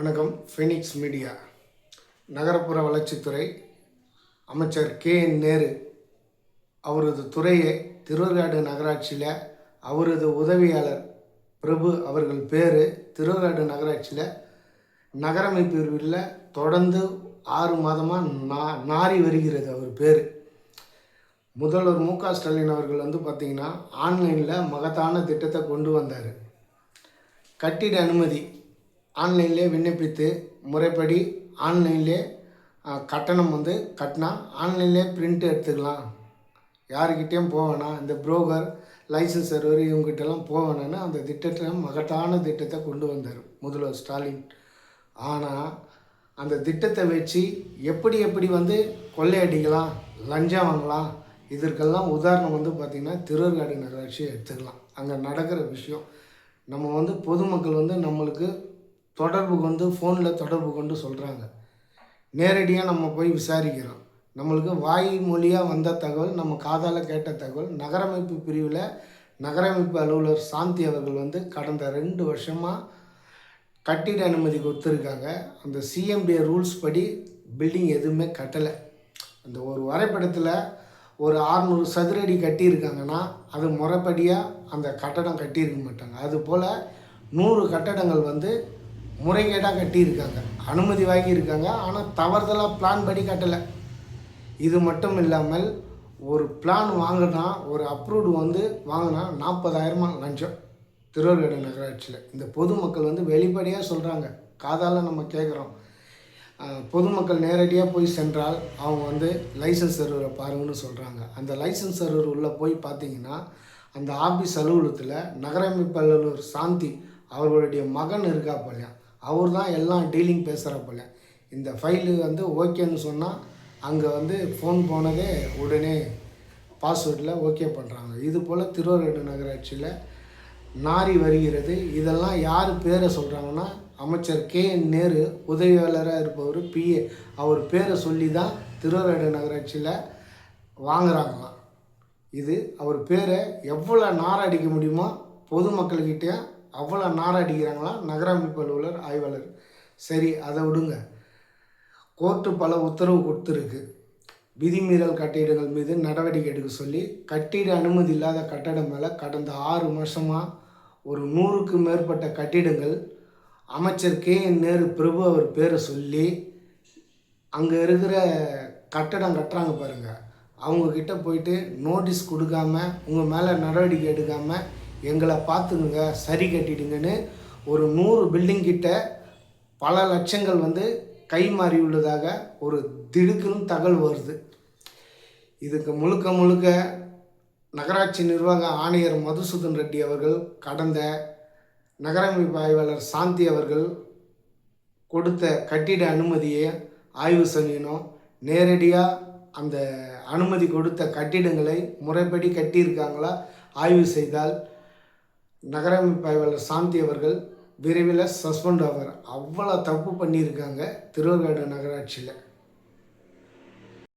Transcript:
வணக்கம் Phoenix media நகரப்புற வளர்ச்சித்துறை அமைச்சர் கே. என் நேரு அவரது துறையை திருவர்காடு நகராட்சியில் அவரது உதவியாளர் பிரபு அவர்கள் பேர் திருவர்காடு நகராட்சியில் நகரமைப்பு பிரிவில் தொடர்ந்து ஆறு மாதமாக நா நாறி வருகிறது அவர் பேர். முதல்வர் மு க ஸ்டாலின் அவர்கள் வந்து பார்த்திங்கன்னா ஆன்லைனில் மகத்தான திட்டத்தை கொண்டு வந்தார். கட்டிட அனுமதி ஆன்லைன்லேயே விண்ணப்பித்து முறைப்படி ஆன்லைன்லேயே கட்டணம் வந்து கட்டினா ஆன்லைன்லேயே பிரிண்ட் எடுத்துக்கலாம். யாருக்கிட்டேயும் போவேணாம் இந்த புரோக்கர் லைசன்ஸ் சர்வர் இவங்ககிட்டலாம் போவேணான்னு அந்த திட்டத்தை மகத்தான திட்டத்தை கொண்டு வந்தார் முதல்வர் ஸ்டாலின். ஆனால் அந்த திட்டத்தை வச்சு எப்படி எப்படி வந்து கொள்ளையடிக்கலாம் லஞ்சம் வாங்கலாம் இதற்கெல்லாம் உதாரணம் வந்து பார்த்திங்கன்னா திருவர்காடு நகராட்சியை எடுத்துக்கலாம். அங்கே நடக்கிற விஷயம். நம்ம வந்து பொதுமக்கள் வந்து நம்மளுக்கு தொடர்பு கொண்டு ஃபோனில் தொடர்பு கொண்டு சொல்கிறாங்க நேரடியாக நம்ம போய் விசாரிக்கிறோம். நம்மளுக்கு வாய் மொழியாக வந்த தகவல் நம்ம காதால் கேட்ட தகவல் நகரமைப்பு பிரிவில் நகரமைப்பு அலுவலர் சாந்தி அவர்கள் வந்து கடந்த ரெண்டு வருஷமாக கட்டிட அனுமதி கொடுத்துருக்காங்க. அந்த சிஎம்டிஏ ரூல்ஸ் படி பில்டிங் எதுவுமே கட்டலை. அந்த ஒரு வரைபடத்தில் ஒரு ஆறுநூறு சதுரடி கட்டியிருக்காங்கன்னா அது முறைப்படியாக அந்த கட்டடம் கட்டியிருக்க மாட்டாங்க. அதுபோல் நூறு கட்டடங்கள் வந்து முறைகேடாக கட்டியிருக்காங்க. அனுமதி வாங்கியிருக்காங்க. ஆனால் தவறுதலாக பிளான் படி கட்டலை. இது மட்டும் இல்லாமல் ஒரு பிளான் வாங்கினா ஒரு அப்ரூவ்டு வந்து வாங்கினா நாற்பதாயிரமா லஞ்சம் திருவள்ளுவர் நகராட்சியில். இந்த பொதுமக்கள் வந்து வெளிப்படையாக சொல்கிறாங்க காதால் நம்ம கேட்குறோம் பொதுமக்கள் நேரடியாக போய் சென்றால் அவங்க வந்து லைசன்ஸ் சர்வரை பாருங்கன்னு சொல்கிறாங்க அந்த லைசன்ஸ் சர்வர் உள்ளே போய் பார்த்தீங்கன்னா அந்த ஆபீஸ் அலுவலகத்தில் நகரமைப்பு அலுவலர் சாந்தி அவர்களுடைய மகன் இருக்கா போலையா? அவர் தான் எல்லாம் டீலிங் பேசுகிறா போல். இந்த ஃபைலு வந்து ஓகேன்னு சொன்னால் அங்கே வந்து ஃபோன் போனதே உடனே பாஸ்வேர்டில் ஓகே பண்ணுறாங்க இது போல் திருவாரூர் நகராட்சியில் நாரி வருகிறது. இதெல்லாம் யார் பேரை சொல்கிறாங்கன்னா அமைச்சர் கே. என் நேரு உதவியாளராக இருப்பவர் பிஏ அவர் பேரை சொல்லி தான் திருவாரூர் நகராட்சியில் வாங்குறாங்களாம். இது அவர் பேரை எவ்வளோ நாரடிக்க முடியுமோ பொதுமக்கள்கிட்ட அவ்வளோ நாரடிக்கிறாங்களாம் நகரமைப்பு அலுவலர் ஆய்வாளர். சரி அதை விடுங்க. கோர்ட்டு பல உத்தரவு கொடுத்துருக்கு. விதிமீறல் கட்டிடங்கள் மீது நடவடிக்கை எடுக்க சொல்லி கட்டிட அனுமதி இல்லாத கட்டடம் மேலே கடந்த ஆறு மாதமாக ஒரு நூறுக்கு மேற்பட்ட கட்டிடங்கள் அமைச்சர் கே. என். நேரு பிரபு அவர் பேரை சொல்லி அங்கே இருக்கிற கட்டடம் கட்டுறாங்க பாருங்கள் அவங்கக்கிட்ட போயிட்டு நோட்டீஸ் கொடுக்காம உங்கள் மேலே நடவடிக்கை எடுக்காமல் எங்களை பார்த்துக்குங்க சரி கட்டிடுங்கன்னு ஒரு நூறு பில்டிங் கிட்ட பல லட்சங்கள் வந்து கை மாறி உள்ளதாக ஒரு திடுக்குன்னு தகவல் வருது. இதுக்கு முழுக்க முழுக்க நகராட்சி நிர்வாக ஆணையர் மதுசூதன் ரெட்டி அவர்கள் கடந்த நகரமைப்பு ஆய்வாளர் சாந்தி அவர்கள் கொடுத்த கட்டிட அனுமதியை ஆய்வு செய்யணும். நேரடியாக அந்த அனுமதி கொடுத்த கட்டிடங்களை முறைப்படி கட்டியிருக்காங்களா? ஆய்வு செய்தால் நகரமைப்பாய்வாளர் சாந்தி அவர்கள் விரைவில் சஸ்பெண்ட் ஆவார். அவ்வளோ தப்பு பண்ணியிருக்காங்க திருவள்ளுவர் நகராட்சியில்.